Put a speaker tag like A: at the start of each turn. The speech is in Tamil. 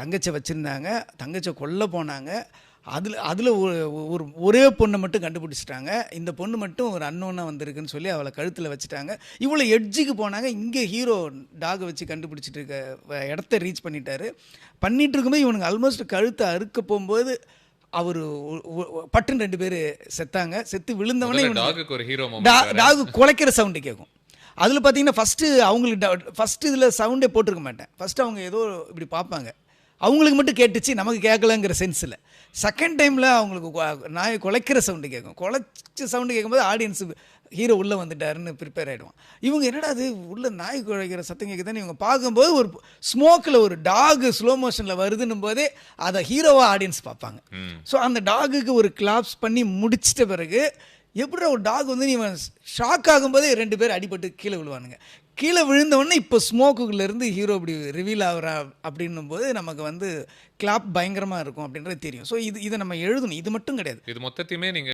A: தங்கச்சை வச்சுருந்தாங்க தங்கச்சை கொல்ல போனாங்க. அதில் அதில் ஒரு ஒரே பொண்ணை மட்டும் கண்டுபிடிச்சிட்டாங்க. இந்த பொண்ணு மட்டும் ஒரு அன்னோனாக வந்திருக்குன்னு சொல்லி அவளை கழுத்தில் வச்சுட்டாங்க. இவ்வளோ எட்ஜுக்கு போனாங்க. இங்கே ஹீரோ டாகை வச்சு கண்டுபிடிச்சிட்டு இருக்க இடத்த ரீச் பண்ணிட்டாரு. பண்ணிட்டு இருக்கும்போது இவனுங்க ஆல்மோஸ்ட் கழுத்தை அறுக்க போகும்போது அவர் பட்டுன்னு ரெண்டு பேர் செத்தாங்க. செத்து விழுந்தவனே
B: டாகுக்கு ஒரு ஹீரோ
A: டாகு குலைக்கிற சவுண்டு கேட்கும். அதில் பார்த்தீங்கன்னா ஃபஸ்ட்டு அவங்களுக்கு ஃபஸ்ட்டு இதில் சவுண்டே போட்டிருக்க மாட்டேன். ஃபஸ்ட்டு அவங்க ஏதோ இப்படி பார்ப்பாங்க. அவங்களுக்கு மட்டும் கேட்டுச்சு நமக்கு கேட்கலங்கிற சென்ஸில் செகண்ட் டைமில் அவங்களுக்கு நாய் குலைக்கிற சவுண்டு கேட்கும் குலைச்ச சவுண்டு கேட்கும்போது ஆடியன்ஸு ஹீரோ உள்ளே வந்துட்டாருன்னு ப்ரிப்பேர் ஆகிடுவான் இவங்க என்னடா அது உள்ள நாய் குழைக்கிற சத்தம் கேட்குதுன்னு இவங்க பார்க்கும்போது ஒரு ஸ்மோக்கில் ஒரு டாகு ஸ்லோ மோஷனில் வருதுன்னும் போதே அதை ஹீரோவாக ஆடியன்ஸ் பார்ப்பாங்க. ஸோ அந்த டாகுக்கு ஒரு கிளாப்ஸ் பண்ணி முடிச்சிட்ட பிறகு எப்படி ஒரு டாக் வந்து நீ ஷாக் ஆகும்போதே ரெண்டு பேர் அடிபட்டு கீழே விழுவானுங்க. கீழே விழுந்தவொடனே இப்போ ஸ்மோக்குலேருந்து ஹீரோ இப்படி ரிவீல் ஆகுறா அப்படின்னும் போது நமக்கு வந்து கிளாப் பயங்கரமாக இருக்கும் அப்படின்றது தெரியும். ஸோ இது இதை நம்ம எழுதணும். இது மட்டும் கிடையாது.
B: இது மொத்தத்தையுமே நீங்கள்